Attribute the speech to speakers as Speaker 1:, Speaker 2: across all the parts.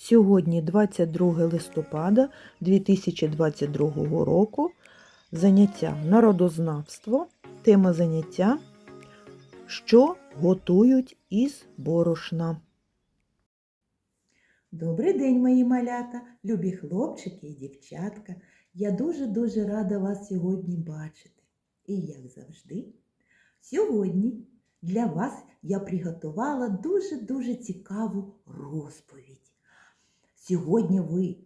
Speaker 1: Сьогодні 22 листопада 2022 року. Заняття народознавство. Тема заняття Що готують із борошна.
Speaker 2: Добрий день, мої малята, любі хлопчики і дівчатка. Я дуже-дуже рада вас сьогодні бачити. І як завжди, сьогодні для вас я приготувала дуже-дуже цікаву розповідь. Сьогодні ви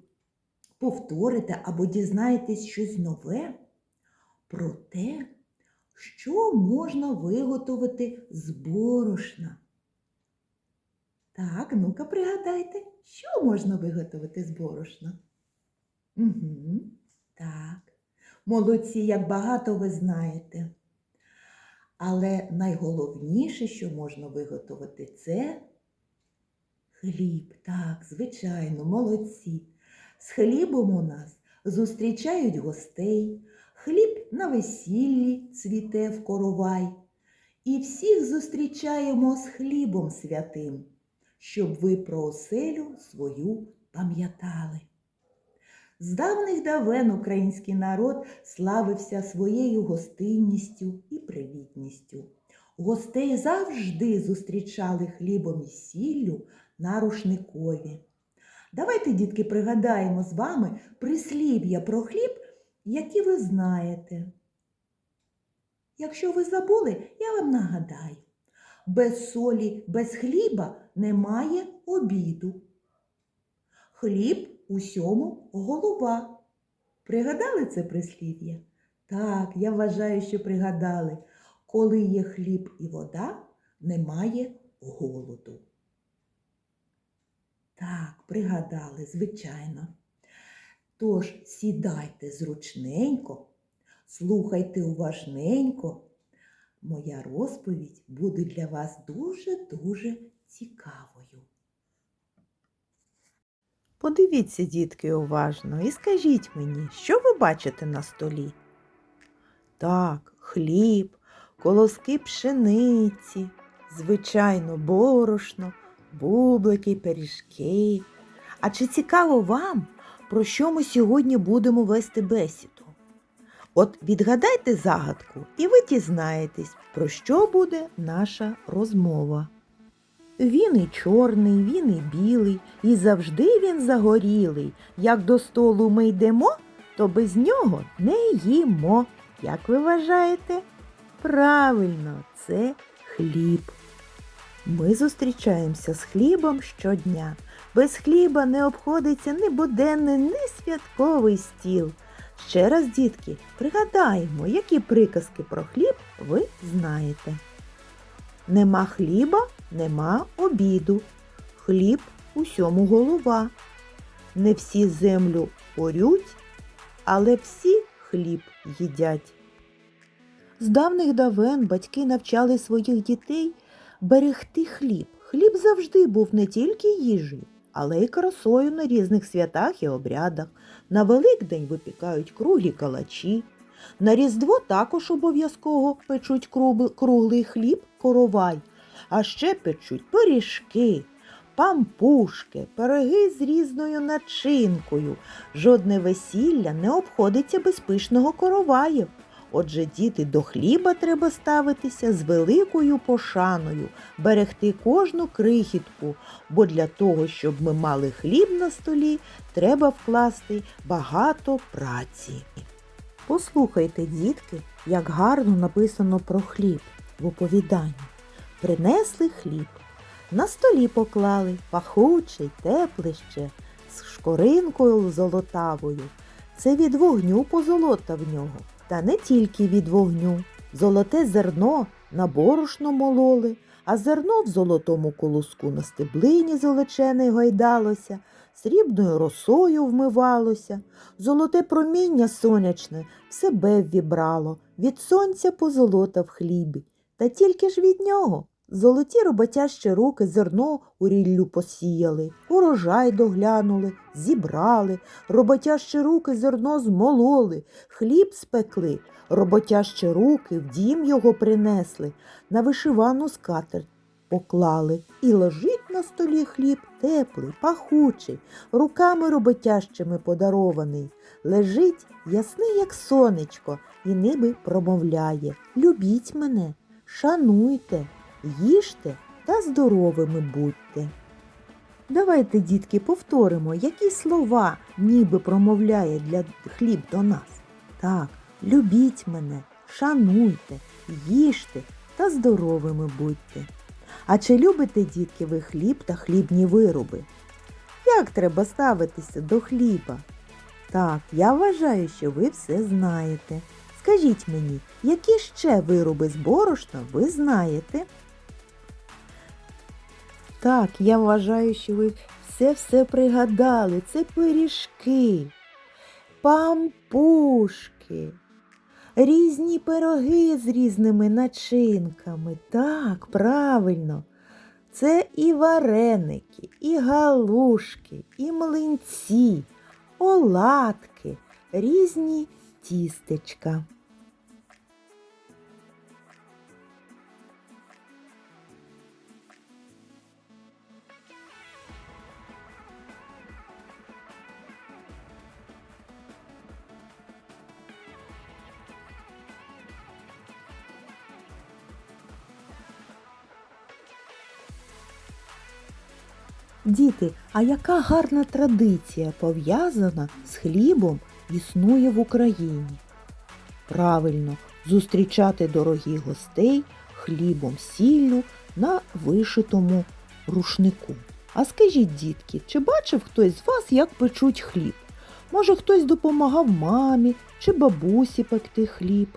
Speaker 2: повторите або дізнаєтесь щось нове про те, що можна виготовити з борошна. Так, ну-ка пригадайте, що можна виготовити з борошна? Угу, так. Молодці, як багато ви знаєте. Але найголовніше, що можна виготовити, це хліб. Так, звичайно, молодці. З хлібом у нас зустрічають гостей, хліб на весіллі цвіте в коровай. І всіх зустрічаємо з хлібом святим щоб ви про оселю свою пам'ятали. З давних давен український народ славився своєю гостинністю і привітністю. Гостей завжди зустрічали хлібом і сіллю на рушникові. Давайте, дітки, пригадаємо з вами прислів'я про хліб, які ви знаєте. Якщо ви забули, я вам нагадаю. Без солі, без хліба немає обіду. Хліб усьому голова. Пригадали це прислів'я? Так, я вважаю, що пригадали. Коли є хліб і вода, немає голоду. Так, пригадали, звичайно. Тож сідайте зручненько, слухайте уважненько. Моя розповідь буде для вас дуже-дуже цікавою.
Speaker 1: Подивіться, дітки, уважно і скажіть мені, що ви бачите на столі? Так, хліб, колоски пшениці, звичайно, борошно, бублики, пиріжки. А чи цікаво вам, про що ми сьогодні будемо вести бесіду? От відгадайте загадку, і ви дізнаєтесь, про що буде наша розмова. Він і чорний, він і білий, і завжди він загорілий. Як до столу ми йдемо, то без нього не їмо. Як ви вважаєте? Правильно, це хліб. Ми зустрічаємося з хлібом щодня. Без хліба не обходиться ні буденний, ні святковий стіл. Ще раз, дітки, пригадаємо, які приказки про хліб ви знаєте. Нема хліба, нема обіду. Хліб усьому голова. Не всі землю орють, але всі хліб їдять. З давних давен батьки навчали своїх дітей берегти хліб. Хліб завжди був не тільки їжею, але й красою на різних святах і обрядах. На Великдень випікають круглі калачі. На Різдво також обов'язково печуть круглий хліб, коровай, а ще печуть пиріжки, пампушки, пироги з різною начинкою. Жодне весілля не обходиться без пишного короваю. Отже, діти, до хліба треба ставитися з великою пошаною, берегти кожну крихітку, бо для того, щоб ми мали хліб на столі, треба вкласти багато праці. Послухайте, дітки, як гарно написано про хліб в оповіданні. Принесли хліб, на столі поклали пахучий, теплий ще, з шкоринкою золотавою. Це від вогню позолота в нього. Та не тільки від вогню. Золоте зерно на борошно мололи, а зерно в золотому колоску на стеблині золочене гойдалося, срібною росою вмивалося, золоте проміння сонячне в себе ввібрало, від сонця позолота в хлібі, та тільки ж від нього. Золоті роботящі руки зерно у ріллю посіяли, урожай доглянули, зібрали, роботящі руки зерно змололи, хліб спекли, роботящі руки в дім його принесли, на вишивану скатерть поклали, і лежить на столі хліб теплий, пахучий, руками роботящими подарований. Лежить ясний, як сонечко, і ниби промовляє. Любіть мене, шануйте, їжте та здоровими будьте. Давайте, дітки, повторимо, які слова ніби промовляє для хліб до нас. Так, любіть мене, шануйте, їжте та здоровими будьте. А чи любите, дітки, ви хліб та хлібні вироби? Як треба ставитися до хліба? Так, я вважаю, що ви все знаєте. Скажіть мені, які ще вироби з борошна ви знаєте? Так, я вважаю, що ви все-все пригадали. Це пиріжки, пампушки, різні пироги з різними начинками. Так, правильно. Це і вареники, і галушки, і млинці, оладки, різні тістечка. Діти, а яка гарна традиція пов'язана з хлібом існує в Україні? Правильно, зустрічати дорогих гостей хлібом сіллю на вишитому рушнику. А скажіть, дітки, чи бачив хтось з вас, як печуть хліб? Може, хтось допомагав мамі чи бабусі пекти хліб?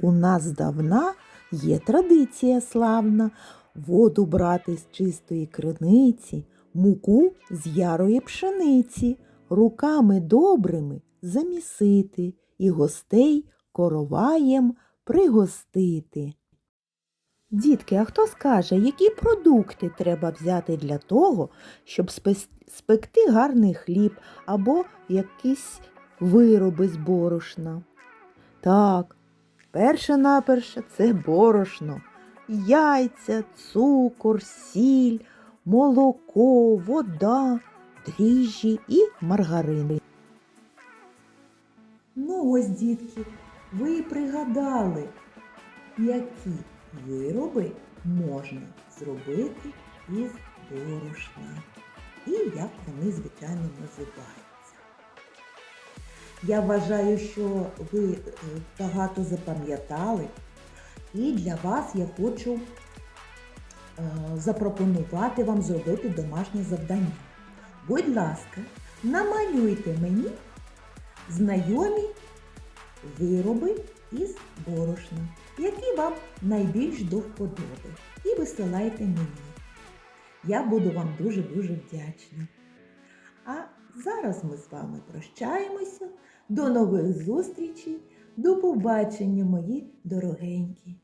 Speaker 1: У нас здавна є традиція славна воду брати з чистої криниці, муку з ярої пшениці, руками добрими замісити і гостей короваєм пригостити. Дітки, а хто скаже, які продукти треба взяти для того, щоб спекти гарний хліб або якісь вироби з борошна? Так, перше наперше це борошно яйця, цукор, сіль, молоко, вода, дріжджі і маргарини.
Speaker 2: Ну ось, дітки, ви пригадали, які вироби можна зробити із борошна. І як вони, звичайно, називаються. Я вважаю, що ви е, багато запам'ятали. І для вас я хочу е, запропонувати вам зробити домашнє завдання. Будь ласка, намалюйте мені знайомі вироби із борошна, які вам найбільш до вподоби. І висилайте мені. Я буду вам дуже-дуже вдячна. А зараз ми з вами прощаємося. До нових зустрічей. До побачення, мої дорогенькі.